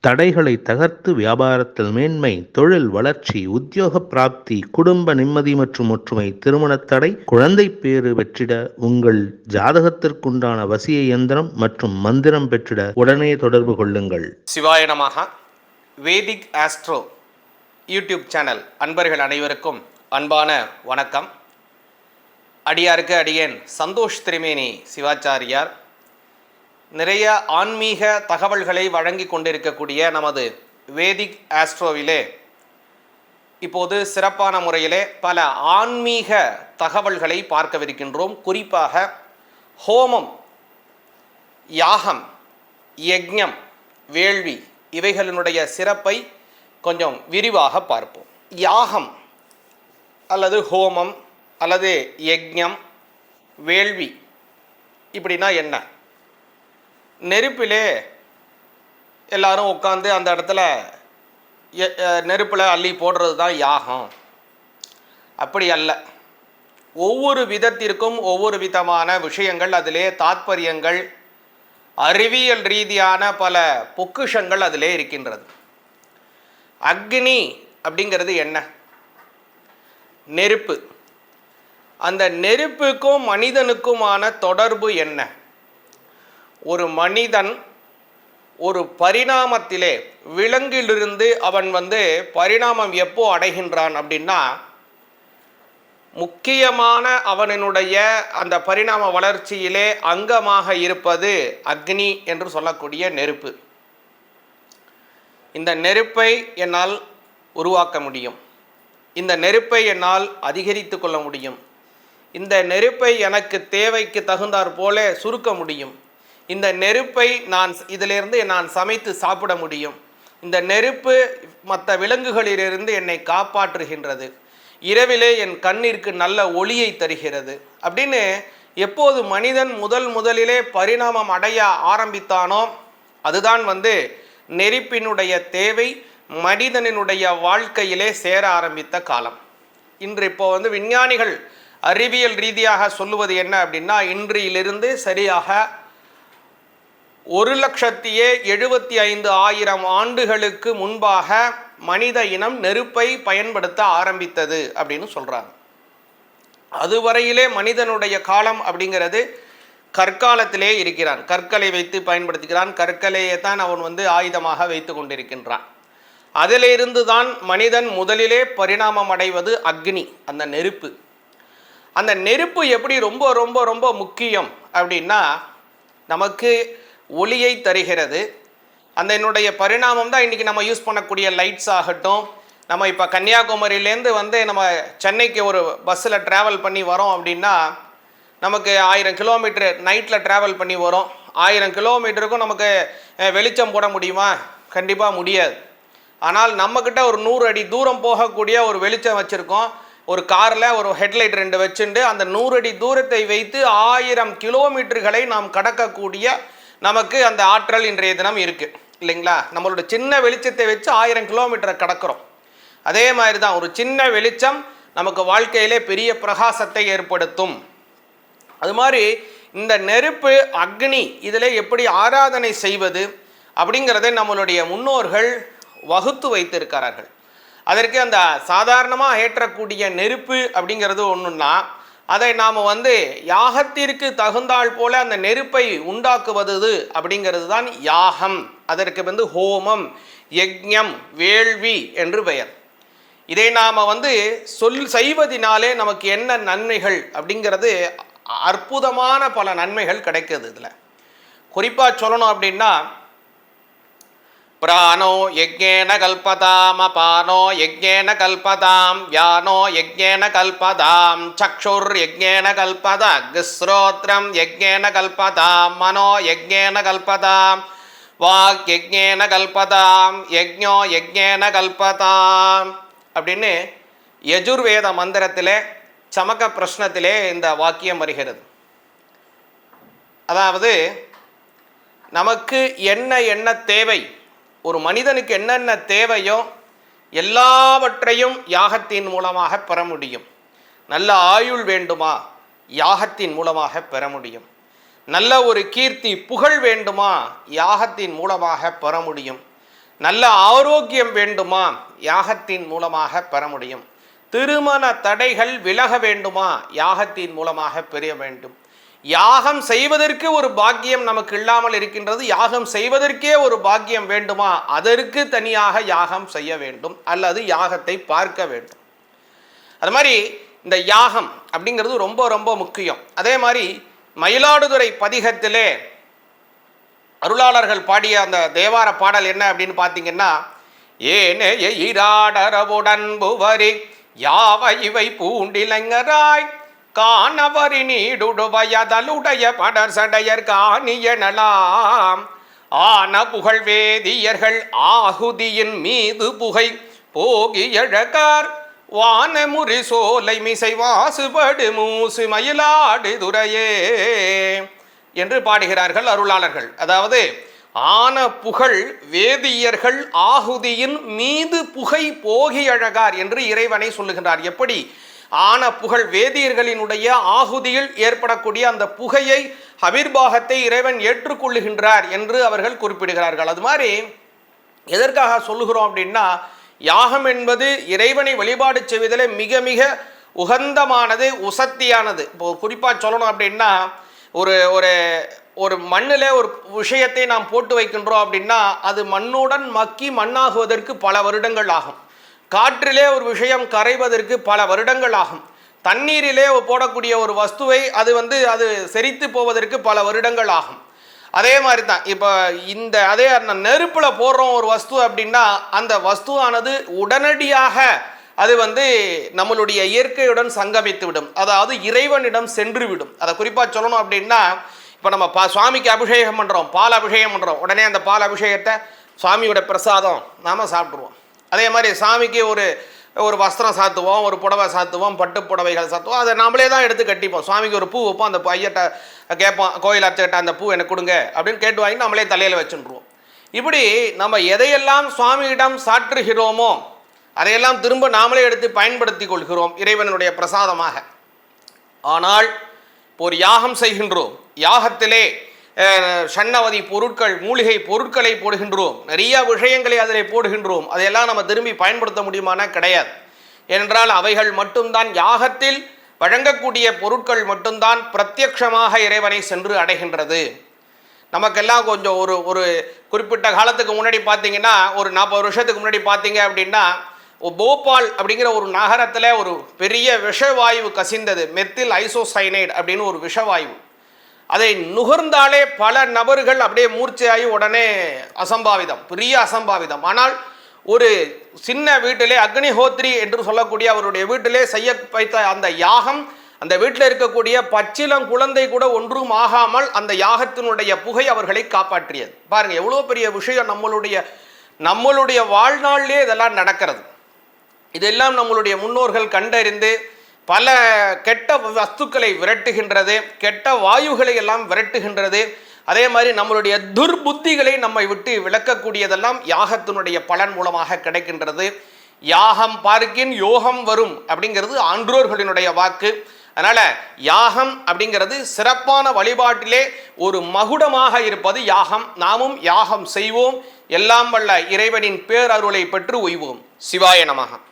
தடைகளை தகர்த்து வியாபாரத்தில் மேன்மை தொழில் வளர்ச்சி உத்தியோக பிராப்தி குடும்ப நிம்மதி மற்றும் ஒற்றுமை திருமணத் தடை குழந்தை பேறு பெற்றிட உங்கள் ஜாதகத்திற்குண்டான வசிய இயந்திரம் மற்றும் மந்திரம் பெற்றிட உடனே தொடர்பு கொள்ளுங்கள். சிவாய வேதிக் ஆஸ்ட்ரோ யூடியூப் சேனல் அன்பர்கள் அனைவருக்கும் அன்பான வணக்கம். அடியாருக்கு அடியேன். சந்தோஷ் திரிமேனி சிவாச்சாரியார். நிறைய ஆன்மீக தகவல்களை வழங்கி கொண்டிருக்கக்கூடிய நமது வேதிக் ஆஸ்ட்ரோவிலே இப்போது சிறப்பான முறையிலே பல ஆன்மீக தகவல்களை பார்க்கவிருக்கின்றோம். குறிப்பாக ஹோமம் யாகம் யஜ்ஞம் வேள்வி இவைகளினுடைய சிறப்பை கொஞ்சம் விரிவாக பார்ப்போம். யாகம் அல்லது ஹோமம் அல்லது யஜ்யம் வேள்வி இப்படின்னா என்ன? நெருப்பிலே எல்லாரும் உட்காந்து அந்த இடத்துல எ- நெருப்பில் அள்ளி போடுறது தான் யாகம். அப்படி அல்ல. ஒவ்வொரு விதத்திற்கும் ஒவ்வொரு விதமான விஷயங்கள் அதிலே தாத்பரியங்கள் அறிவியல் ரீதியான பல பொக்குஷங்கள் அதிலே இருக்கின்றது. அக்னி அப்படிங்கிறது என்ன? நெருப்பு. அந்த நெருப்புக்கும் மனிதனுக்குமான தொடர்பு என்ன? ஒரு மனிதன் ஒரு பரிணாமத்திலே விலங்கிலிருந்து அவன் வந்து பரிணாமம் எப்போ அடைகின்றான் அப்படின்னா முக்கியமான அவனினுடைய அந்த பரிணாம வளர்ச்சியிலே அங்கமாக இருப்பது அக்னி என்று சொல்லக்கூடிய நெருப்பு. இந்த நெருப்பை என்னால் உருவாக்க முடியும். இந்த நெருப்பை என்னால் அதிகரித்து கொள்ள முடியும். இந்த நெருப்பை எனக்கு தேவைக்கு தகுந்தாற் போல சுருக்க முடியும். இந்த நெருப்பை நான் இதிலிருந்து நான் சமைத்து சாப்பிட முடியும். இந்த நெருப்பு மற்ற விலங்குகளிலிருந்து என்னை காப்பாற்றுகின்றது. இரவிலே என் கண்ணிற்கு நல்ல ஒளியை தருகிறது. அப்படின்னு எப்போது மனிதன் முதல் முதலிலே பரிணாமம் அடைய ஆரம்பித்தானோ அதுதான் வந்து நெருப்பினுடைய தேவை மனிதனினுடைய வாழ்க்கையிலே சேர ஆரம்பித்த காலம். இன்று இப்போ வந்து விஞ்ஞானிகள் அறிவியல் ரீதியாக சொல்லுவது என்ன அப்படின்னா இன்றையிலிருந்து சரியாக ஒரு லட்சத்தியே எழுபத்தி ஐந்து ஆயிரம் ஆண்டுகளுக்கு முன்பாக மனித இனம் நெருப்பை பயன்படுத்த ஆரம்பித்தது அப்படின்னு சொல்கிறாங்க அதுவரையிலே மனிதனுடைய காலம் அப்படிங்கிறது கற்காலத்திலே இருக்கிறான். கற்களை வைத்து பயன்படுத்துகிறான். கற்களையே தான் அவன் வந்து ஆயுதமாக வைத்து கொண்டிருக்கின்றான். அதிலிருந்து தான் மனிதன் முதலிலே பரிணாமம் அடைவது அக்னி அந்த நெருப்பு. அந்த நெருப்பு எப்படி ரொம்ப ரொம்ப ரொம்ப முக்கியம் அப்படின்னா நமக்கு ஒளியை தருகிறது. அந்த என்னுடைய பரிணாமம் தான் இன்றைக்கி நம்ம யூஸ் பண்ணக்கூடிய லைட்ஸ் ஆகட்டும். நம்ம இப்போ கன்னியாகுமரியிலேருந்து வந்து நம்ம சென்னைக்கு ஒரு பஸ்ஸில் ட்ராவல் பண்ணி வரோம் அப்படின்னா நமக்கு ஆயிரம் கிலோமீட்டர் நைட்டில் ட்ராவல் பண்ணி வரோம். ஆயிரம் கிலோமீட்டருக்கும் நமக்கு வெளிச்சம் போட முடியுமா? கண்டிப்பாக முடியாது. ஆனால் நம்மக்கிட்ட ஒரு நூறு அடி தூரம் போகக்கூடிய ஒரு வெளிச்சம் வச்சுருக்கோம். ஒரு காரில் ஒரு ஹெட்லைட் ரெண்டு வச்சுண்டு அந்த நூறு அடி தூரத்தை வைத்து ஆயிரம் கிலோமீட்டர்களை நாம் கடக்கக்கூடிய நமக்கு அந்த ஆற்றல் இன்றைய தினம் இருக்குது இல்லைங்களா? நம்மளோட சின்ன வெளிச்சத்தை வச்சு ஆயிரம் கிலோமீட்டரை கடக்கிறோம். அதே மாதிரி தான் ஒரு சின்ன வெளிச்சம் நமக்கு வாழ்க்கையிலே பெரிய பிரகாசத்தை ஏற்படுத்தும். அது மாதிரி இந்த நெருப்பு அக்னி இதில் எப்படி ஆராதனை செய்வது அப்படிங்கிறதை நம்மளுடைய முன்னோர்கள் வகுத்து வைத்திருக்கிறார்கள். அதற்கு அந்த சாதாரணமாக ஏற்றக்கூடிய நெருப்பு அப்படிங்கிறது ஒன்றுன்னா அதை நாம் வந்து யாகத்திற்கு தகுந்தால் போல அந்த நெருப்பை உண்டாக்குவது அப்படிங்கிறது தான் யாகம். அதற்கு வந்து ஹோமம் யஜ்யம் வேள்வி என்று பெயர். இதை நாம் வந்து சொல் செய்வதினாலே நமக்கு என்ன நன்மைகள் அப்படிங்கிறது அற்புதமான பல நன்மைகள் கிடைக்குது இதில். குறிப்பாக சொல்லணும் அப்படின்னா பிராணோ யஜ்ஞேன கல்பதாம் அபானோ யஜ்ஞேன கல்பதாம் வியானோ யஜ்ஞேன கல்பதாம் சக்ஷுர் யஜ்ஞேன கல்பத அக்ஸ்ரோத்ரம் யஜ்ஞேன கல்பதாம் மனோ யஜ்ஞேன கல்பதாம் வாக் யஜ்ஞேன கல்பதாம் யஜ்ஞோ யஜ்ஞேன கல்பதாம் அப்படின்னு யஜுர்வேத மந்திரத்திலே சமக்க பிரஷ்னத்திலே இந்த வாக்கியம் வருகிறது. அதாவது நமக்கு என்ன என்ன தேவை? ஒரு மனிதனுக்கு என்னென்ன தேவையோ எல்லாவற்றையும் யாகத்தின் மூலமாக பெற முடியும். நல்ல ஆயுள் வேண்டுமா? யாகத்தின் மூலமாக பெற முடியும். நல்ல ஒரு கீர்த்தி புகழ் வேண்டுமா? யாகத்தின் மூலமாக பெற முடியும். நல்ல ஆரோக்கியம் வேண்டுமா? யாகத்தின் மூலமாக பெற முடியும். திருமண தடைகள் விலக வேண்டுமா? யாகத்தின் மூலமாக பெற வேண்டும். யாகம் செய்வதற்கு ஒரு பாக்கியம் நமக்கு இல்லாமல் இருக்கின்றது. யாகம் செய்வதற்கே ஒரு பாக்கியம் வேண்டுமா? அதற்கு தனியாக யாகம் செய்ய வேண்டும். அல்லது யாகத்தை பார்க்க வேண்டும். அது மாதிரி இந்த யாகம் அப்படிங்கிறது ரொம்ப ரொம்ப முக்கியம். அதே மாதிரி மயிலாடுதுறை பதிகத்திலே அருளாளர்கள் பாடிய அந்த தேவார பாடல் என்ன அப்படின்னு பார்த்தீங்கன்னா ஏனே ஈராடரவுடன் புவரி யாவ இவை பூண்டிலங்கராய் காணவரி நீடுடுவயதலுடைய படர் சடையர் காணியனலாம். ஆன புகழ் வேதியர்கள் ஆகுதியின் மீது புகை போகியழகார் வானமுறி சோலை மிசை வாசுபடு மூசு மயிலாடு துறையே என்று பாடுகிறார்கள் அருளாளர்கள். அதாவது ஆன புகழ் வேதியர்கள் ஆகுதியின் மீது புகை போகி அழகார் என்று இறைவனை சொல்லுகின்றார். எப்படி? ஆன புகழ் வேதியர்களினுடைய ஆகுதியில் ஏற்படக்கூடிய அந்த புகையை அபிர்பாகத்தை இறைவன் ஏற்றுக்கொள்ளுகின்றார் என்று அவர்கள் குறிப்பிடுகிறார்கள். அது மாதிரி எதற்காக சொல்லுகிறோம் அப்படின்னா யாகம் என்பது இறைவனை வழிபாடு செய்வதில் மிக மிக உகந்தமானது உசத்தியானது இப்போ குறிப்பாக சொல்லணும் அப்படின்னா ஒரு ஒரு ஒரு மண்ணில் ஒரு விஷயத்தை நாம் போட்டு வைக்கின்றோம் அப்படின்னா அது மண்ணுடன் மக்கி மண்ணாகுவதற்கு பல வருடங்கள் ஆகும். காற்றிலே ஒரு விஷயம் கரைவதற்கு பல வருடங்கள் ஆகும். தண்ணீரிலே போடக்கூடிய ஒரு வஸ்துவை அது வந்து அது செரித்து போவதற்கு பல வருடங்கள் ஆகும். அதே மாதிரி தான் இப்போ இந்த அதே நெருப்பில் போடுறோம் ஒரு வஸ்து அப்படின்னா அந்த வஸ்துவானது உடனடியாக அது வந்து நம்மளுடைய இயற்கையுடன் சங்கமித்து விடும் அதாவது இறைவனிடம் சென்று விடும் அதை குறிப்பாக சொல்லணும் அப்படின்னா இப்போ நம்ம பா சுவாமிக்கு அபிஷேகம் பண்ணுறோம் பால் அபிஷேகம் பண்ணுறோம் உடனே அந்த பால் அபிஷேகத்தை சுவாமியோட பிரசாதம் நாம் சாப்பிட்ருவோம் அதே மாதிரி சாமிக்கு ஒரு ஒரு வஸ்திரம் சாத்துவோம் ஒரு புடவை சாத்துவோம் பட்டு புடவைகள் சாத்துவோம். அதை நம்மளே தான் எடுத்து கட்டிப்போம். சுவாமிக்கு ஒரு பூ வைப்போம். அந்த ஐயட்ட கேட்போம் கோயில் அர்ச்சகிட்ட அந்த பூ எனக்கு கொடுங்க அப்படின்னு கேட்டு வாங்கி நம்மளே தலையில் வச்சுருவோம். இப்படி நம்ம எதையெல்லாம் சுவாமியிடம் சாற்றுகிறோமோ அதையெல்லாம் திரும்ப நாமளே எடுத்து பயன்படுத்தி கொள்கிறோம் இறைவனுடைய பிரசாதமாக. ஆனால் ஒரு யாகம் செய்கின்றோம். யாகத்திலே சன்னவதி பொருட்கள் மூலிகை பொருட்களை போடுகின்றோம். நிறைய விஷயங்களை அதில் போடுகின்றோம். அதையெல்லாம் நம்ம திரும்பி பயன்படுத்த முடியுமானா கிடையாது. ஏனென்றால் அவைகள் மட்டும்தான் யாகத்தில் வழங்கக்கூடிய பொருட்கள் மட்டும்தான் பிரத்யக்ஷமாக இறைவனை சென்று அடைகின்றது. நமக்கெல்லாம் கொஞ்சம் ஒரு ஒரு குறிப்பிட்ட காலத்துக்கு முன்னாடி பார்த்தீங்கன்னா ஒரு நாற்பது வருஷத்துக்கு முன்னாடி பார்த்தீங்க அப்படின்னா போபால் அப்படிங்கிற ஒரு நகரத்தில் ஒரு பெரிய விஷவாயு கசிந்தது. மெத்தில் ஐசோசைனைடு அப்படின்னு ஒரு விஷவாயு. அதை நுகர்ந்தாலே பல நபர்கள் அப்படியே மூர்ச்சையாகி உடனே அசம்பாவிதம் பெரிய அசம்பாவிதம். ஆனால் ஒரு சின்ன வீட்டிலே அக்னிஹோத்ரி என்று சொல்லக்கூடிய அவருடைய வீட்டிலே செய்ய வைத்த அந்த யாகம் அந்த வீட்டில் இருக்கக்கூடிய பச்சிலம் குழந்தை கூட ஒன்றும் ஆகாமல் அந்த யாகத்தினுடைய புகை அவர்களை காப்பாற்றியது. பாருங்க எவ்வளோ பெரிய விஷயம் நம்மளுடைய நம்மளுடைய வாழ்நாளிலே இதெல்லாம் நடக்கிறது. இதெல்லாம் நம்மளுடைய முன்னோர்கள் கண்டறிந்து பல கெட்ட வஸ்துக்களை விரட்டுகின்றது கெட்ட வாயுகளை எல்லாம் விரட்டுகின்றது. அதே மாதிரி நம்மளுடைய துர்புத்திகளை நம்மை விட்டு விளக்கக்கூடியதெல்லாம் யாகத்தினுடைய பலன் மூலமாக கிடைக்கின்றது. யாகம் பார்க்கின் யோகம் வரும் அப்படிங்கிறது ஆன்றோர்களினுடைய வாக்கு. அதனால் யாகம் அப்படிங்கிறது சிறப்பான வழிபாட்டிலே ஒரு மகுடமாக இருப்பது யாகம். நாமும் யாகம் செய்வோம். எல்லாம் வல்ல இறைவனின் பேரருளை பெற்று உய்வோம். சிவாய நமகம்